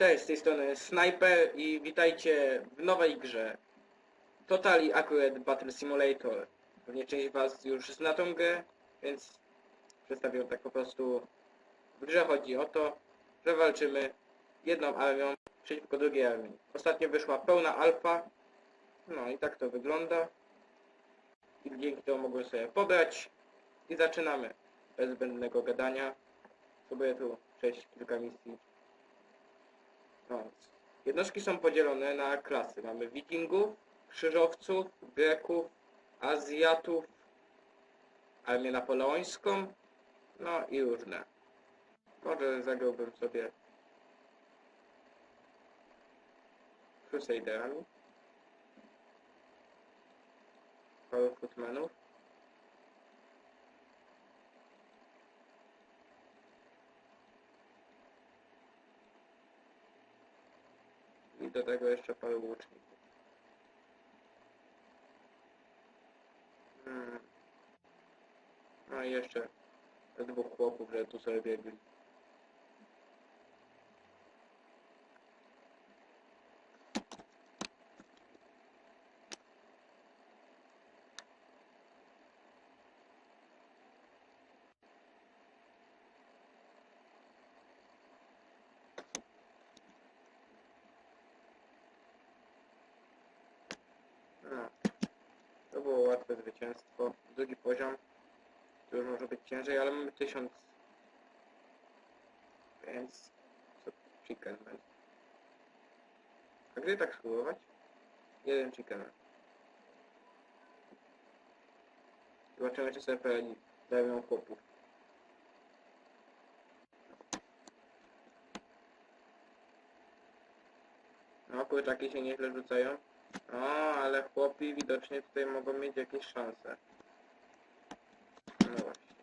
Cześć, z tej strony Sniper i witajcie w nowej grze Totally Accurate Battle Simulator. Pewnie część was już zna tą grę, więc przedstawię tak po prostu. W grze chodzi o to, że walczymy jedną armią przeciwko drugiej armii. Ostatnio wyszła pełna alfa, no i tak to wygląda. I dzięki temu mogłem sobie pobrać i zaczynamy. Bez zbędnego gadania. Spróbuję tu przejść kilka misji. No. Jednostki są podzielone na klasy. Mamy wikingów, krzyżowców, Greków, Azjatów, armię napoleońską, no i różne. Może zagrałbym sobie Crusaderami. Paru Footmanów. I do tego jeszcze paru łuczników. Hmm. No i jeszcze dwóch chłopów, że tu sobie biegli. To było łatwe zwycięstwo. Drugi poziom. Tu już może być ciężej, ale mamy tysiąc. Więc... Co? Chicken będzie. A gdy tak spróbować? Jeden chicken. Zobaczymy, czy sobie poradzi. Dają chłopów. No, kurczaki się nieźle rzucają. O, ale chłopi widocznie tutaj mogą mieć jakieś szanse. No właśnie.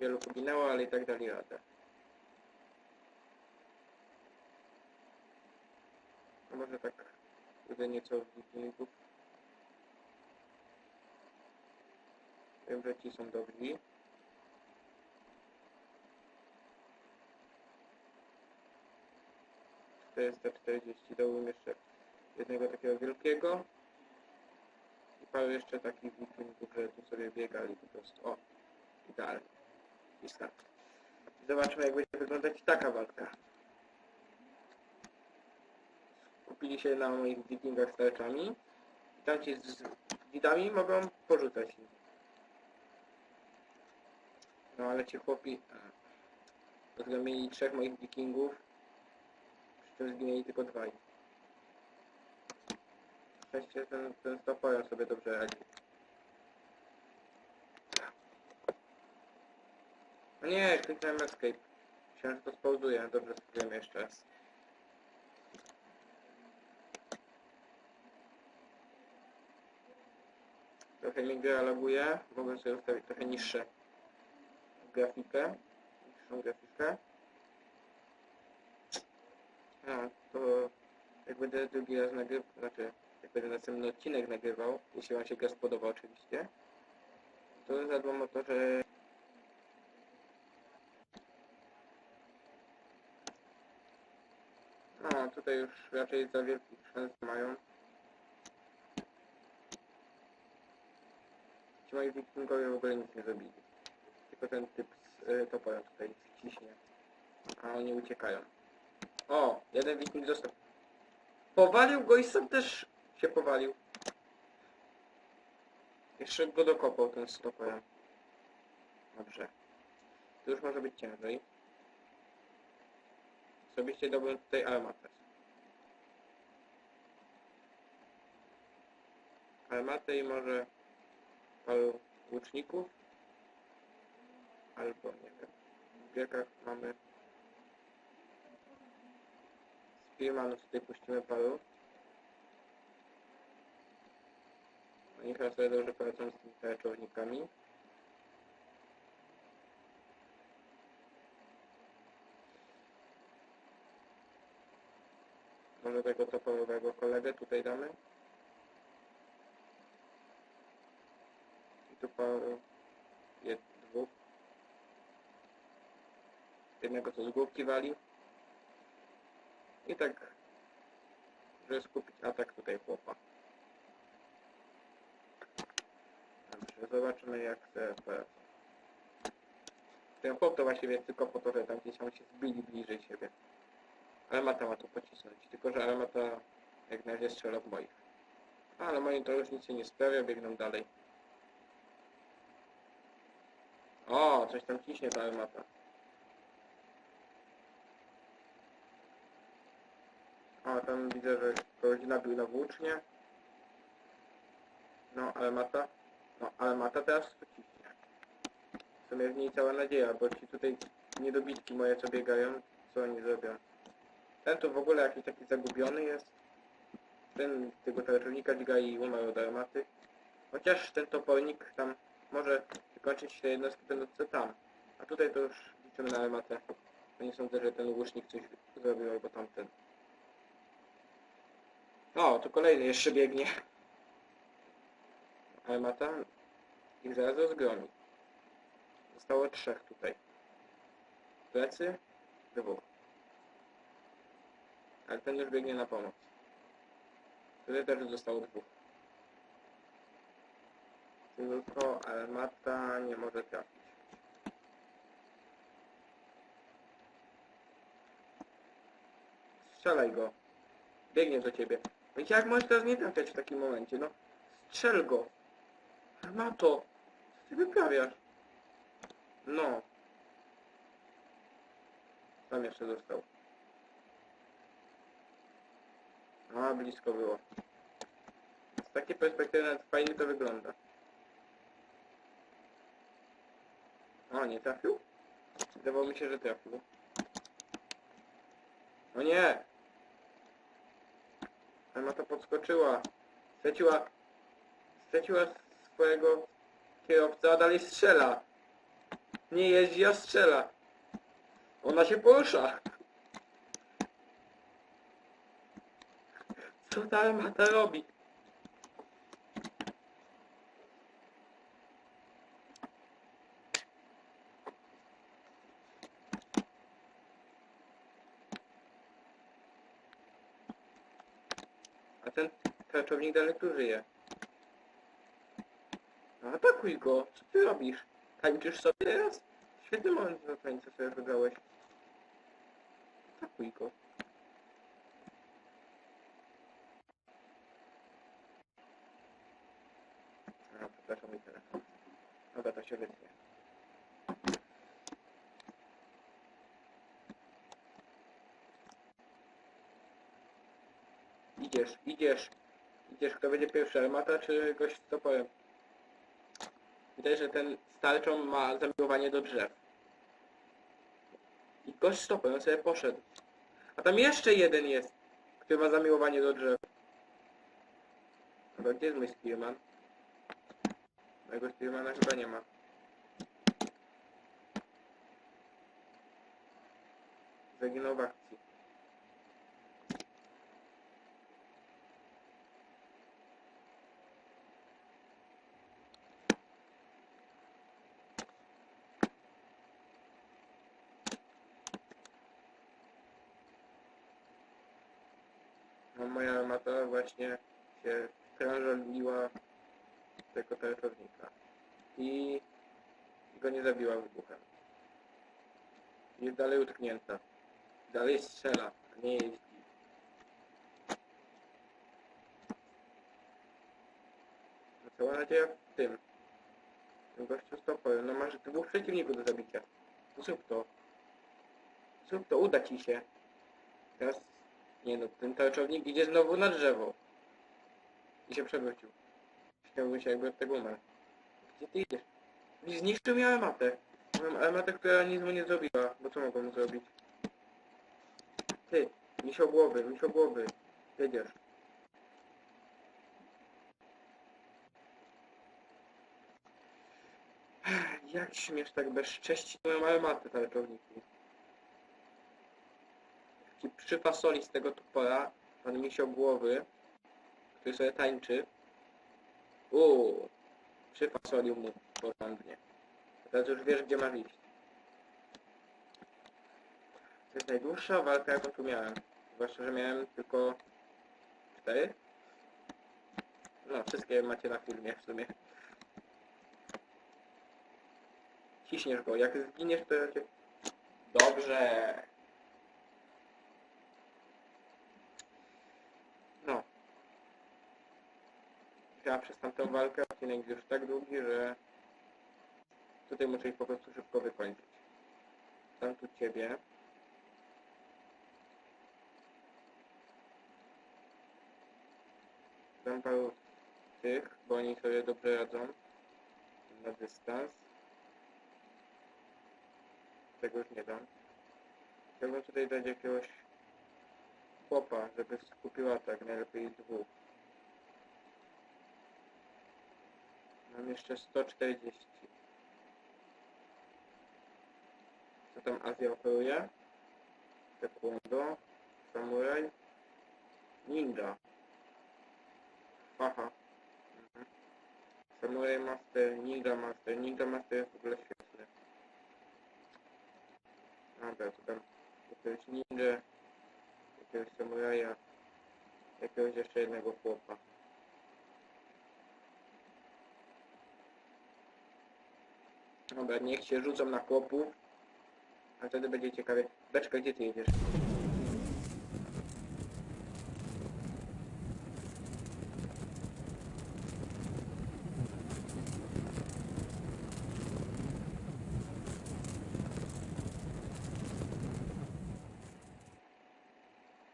Wielu poginęło, ale i tak dali radę. Może tak będę nieco w wikingów. Wiem, że ci są dobrzy. Czterysta czterdzieści dałbym jeszcze jednego takiego wielkiego i paru jeszcze takich wikingów, że tu sobie biegali po prostu. O, idealnie. I start. Zobaczmy jak będzie wyglądać taka walka. Kupili się na moich wikingach z tarczami. I tamci z widami mogą porzucać ich. No ale ci chłopi... Mieli trzech moich wikingów, przy czym zginęli tylko dwaj szczęście ten, ten stopoją sobie dobrze radzi. No nie, kliknąłem escape. Myślałem, że to spauzuje. Dobrze, spróbujemy jeszcze raz. Trochę mi gra laguje. Mogę sobie ustawić trochę niższe grafikę. Niższą grafikę. No, to jak będę drugi raz nagrywał, znaczy jak będę następny odcinek nagrywał, jeśli Wam się gra spodoba oczywiście, to zadbam o to, że no tutaj już raczej za wielkich szans mają. Ci moi wikingowie w ogóle nic nie zrobili. Tylko ten typ z y, toporem tutaj ciśnie. A oni uciekają. O! Jeden wiking został. Powalił go i sam też się powalił. Jeszcze go dokopał ten stoper. Dobrze. Tu już może być ciężej. Osobiście dałbym tutaj armatę. Armatę i może paru łuczników. Albo nie wiem. W wiekach mamy Spearmanów tutaj puścimy paru. Oni chyba sobie dobrze poradzą z tymi tarczownikami. Może tego toporowego kolegę tutaj damy. I tu paru, jed, dwóch. Jednego co z główki wali. I tak, żeby skupić atak tutaj chłopa. Dobrze, zobaczymy jak CFS. Ten chłop to właściwie jest tylko po to, że tam gdzieś tam się zbili bliżej siebie. Armata ma tu pocisnąć, tylko że armata jak na razie strzela w moich. Ale moi to już nic się nie sprawia, biegną dalej. O, coś tam ciśnie ta armata. O, tam widzę, że kogoś nabił na włócznie. No, armata. No, armata teraz to ciśnie. W sumie w niej cała nadzieja, bo ci tutaj niedobitki moje co biegają, co oni zrobią. Ten tu w ogóle jakiś taki zagubiony jest. Ten tego telefonika dźga i umarł od armaty. Chociaż ten topornik tam może wykończyć te jednostki będące tam. A tutaj to już liczymy na armatę. Bo nie sądzę, że ten łucznik coś zrobił albo tamten. O, tu kolejny jeszcze biegnie. Armata ich zaraz rozgromi. Zostało trzech tutaj. Plecy? Dwóch. Ale ten już biegnie na pomoc. Tutaj też zostało dwóch. Tylko armata nie może trafić. Strzelaj go. Biegnie do ciebie. Jak możesz teraz nie trafiać w takim momencie? No, strzel go. Armato. Ty wyprawiasz? No. Tam jeszcze został. A, blisko było. Z takiej perspektywy nawet fajnie to wygląda. O, nie trafił? Wydawało mi się, że trafił. O nie! Armata podskoczyła. Straciła... Straciła swojego kierowcę, a dalej strzela. Nie jeździ, a strzela. Ona się porusza. Co ta armata robi? A ten tarczownik dalej tu żyje. Atakuj go! Co ty robisz? Tańczysz sobie teraz? Świetny moment na tańce sobie wybrałeś. Atakuj go. A, przepraszam, mój telefon. Dobra, to się wytnie. Idziesz, idziesz. Idziesz, kto będzie pierwszy, armata czy gość z toporem? Widać, że ten starczą ma zamiłowanie do drzew. I gość z toporem sobie poszedł. A tam jeszcze jeden jest, który ma zamiłowanie do drzew. Dobra, gdzie jest mój Spearman? Mojego Spearmana chyba nie ma. Zaginął w akcji. No moja armata właśnie się sprężyła tego telefonnika i go nie zabiła wybuchem. Jest dalej utknięta. Dalej strzela, a nie jeździ. No cała nadzieja w tym. Gościu stopują. No masz dwóch przeciwników do zabicia. Zrób to. Zrób to, uda ci się. Teraz... Nie no, ten tarczownik idzie znowu na drzewo. I się przewrócił. Śmiałbym się jakby od tego umarł. Gdzie ty idziesz? Zniszczył mi armatę. Mam armatę, która nic mu nie zrobiła. Bo co mogą mu zrobić? Ty, misio głowy, misio głowy. Jedziesz. Jak śmiesz tak bezcześcić moją armatę, tarczowniku? Taki przyfasoli z tego topora, pan misio głowy, który sobie tańczy. Uuu, przyfasolił mu porządnie. Teraz już wiesz, gdzie masz iść. To jest najdłuższa walka, jaką tu miałem. Zwłaszcza, że miałem tylko cztery. No, wszystkie macie na filmie w sumie. Ciśniesz go, jak zginiesz to. Dobrze. No. Ja przez tamtą walkę odcinek już tak długi, że tutaj muszę ich po prostu szybko wykończyć. Dam tu ciebie. Dam paru tych, bo oni sobie dobrze radzą na dystans. Tego już nie dam. Chciałbym tutaj dać jakiegoś chłopa, żeby skupił atak, najlepiej dwóch. Mam jeszcze 140. Co tam Azja oferuje? Taekwondo, samuraj, ninja. Haha. Mhm. Master, Ninja Master. Ninja Master jest w ogóle świetny. Dobra, to tam jakiegoś ninja, jakiegoś samuraja, jakiegoś jeszcze jednego chłopa. Dobra, niech się rzucą na chłopów, a wtedy będzie ciekawie. Beczka, gdzie ty jedziesz?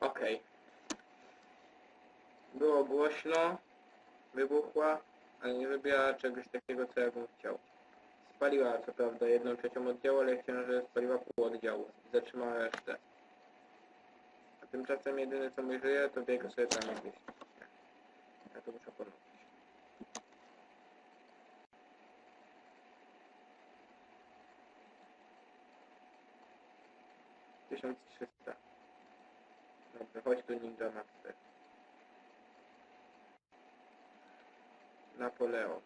Okej. Było głośno, wybuchła, ale nie zrobiła czegoś takiego, co ja bym chciał. Spaliła co prawda jedną trzecią oddziału, ale chciałem, że spaliła pół oddziału zatrzymała resztę. A tymczasem jedyne co mi żyje, to biega sobie tam jakieś. Ja to muszę ponowić. Tysiąc trzysta. Dobrze, chodź tu Ninja Master. Napoleon.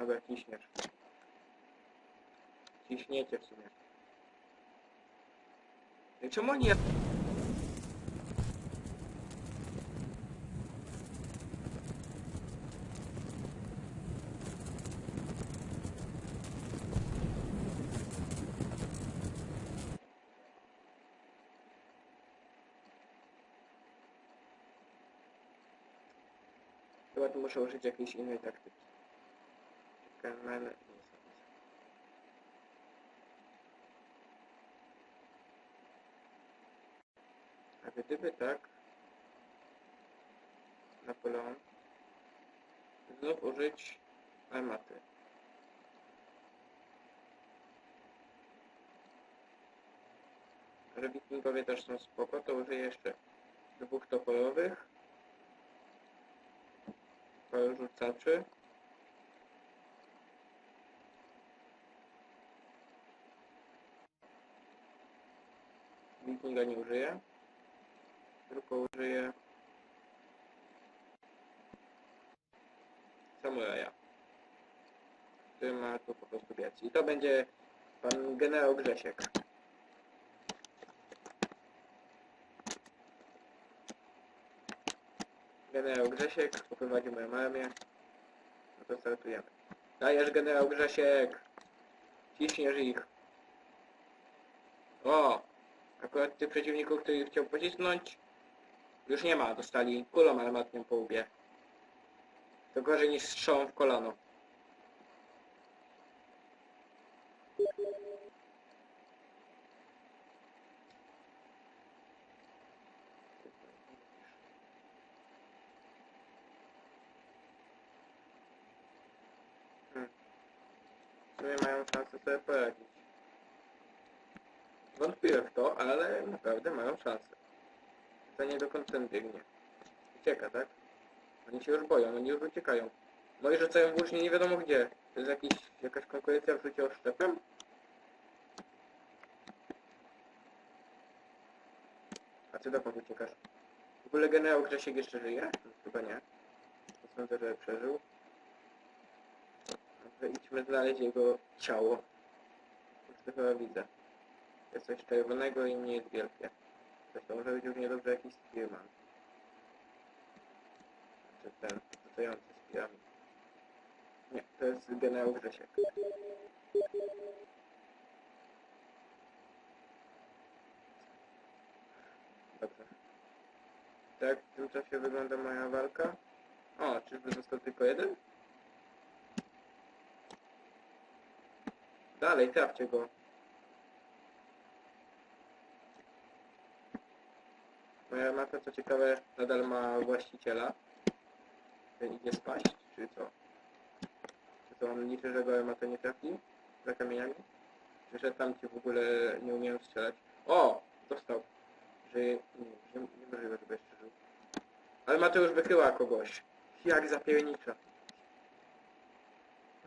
Dobra, ciśniesz. Ciśniecie w sumie. I czemu nie... Chyba tu muszę użyć jakiejś innej taktyki. Na... A gdyby tak... Napoleon... Znów użyć armaty. Że wikingowie też są spoko, to użyję jeszcze dwóch toporowych. Paru rzucaczy. Wikinga nie użyję. Tylko użyję samuraja. Który ma tu po prostu biec. I to będzie pan generał Grzesiek. Generał Grzesiek poprowadził moją armię. No to startujemy. Dajesz generał Grzesiek! Ciśniesz ich. O! Akurat tych przeciwników, których chciał pocisnąć, już nie ma. Dostali kulą armatnią po łbie. To gorzej niż strzałą w kolano. Hmm. W sumie mają szansę sobie poradzić. Wątpię w to, ale naprawdę mają szansę. Pytanie dokąd ten biegnie. Ucieka, tak? Oni się już boją, oni już uciekają. No i rzucają włócznie nie wiadomo gdzie. To jest jakiś, jakaś konkurencja w rzucie oszczepem? A ty dokąd uciekasz? W ogóle generał Grzesiek jeszcze żyje? Chyba nie. Sądzę, że przeżył. Dobrze, idźmy znaleźć jego ciało. Już to chyba widzę. Jest coś czerwonego i nie jest wielkie. To może być równie dobrze jakiś Spearman. Czy ten rzucający z piramid. Nie, to jest generał Grzesiek. Dobrze. Tak w tym czasie wygląda moja walka. O, czyżby został tylko jeden? Dalej, trafcie go. Moja mapa, co ciekawe, nadal ma właściciela. Idzie spaść, czy co? Czy to on liczy, że go armata nie trafi? Za kamieniami? Czy że tam ci w ogóle nie umiem strzelać? O! Dostał. Że nie, nie, niemożliwe, żeby jeszcze żył. Ale Mateusz wykryła kogoś. Jak zapiernicza.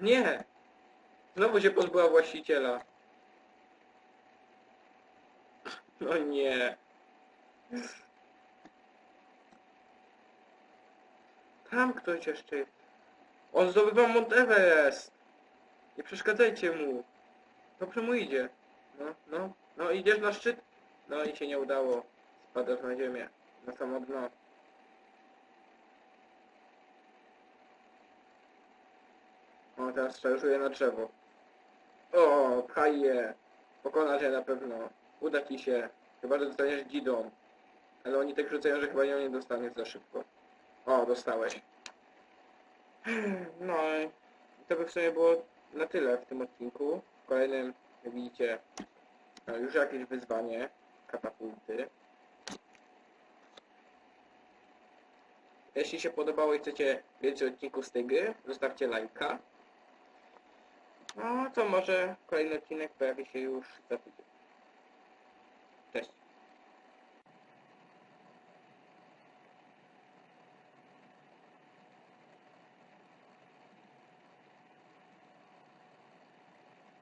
Nie! Znowu się pozbyła właściciela. No nie. Tam ktoś jeszcze jest. On zdobywa Mount Everest. Nie przeszkadzajcie mu. Dobrze mu idzie. No, no, no idziesz na szczyt? No i się nie udało. Spadasz na ziemię. Na samo dno. O, teraz szarżuje na drzewo. O, pchaj je. Pokonasz je na pewno. Uda ci się. Chyba, że dostaniesz gidą. Ale oni tak rzucają, że chyba nie dostaniesz za szybko. O, dostałeś. No i to by w sumie było na tyle w tym odcinku. W kolejnym, widzicie, no, już jakieś wyzwanie. Katapulty. Jeśli się podobało i chcecie więcej odcinków z tej gry, zostawcie lajka. No to może kolejny odcinek pojawi się już za tydzień.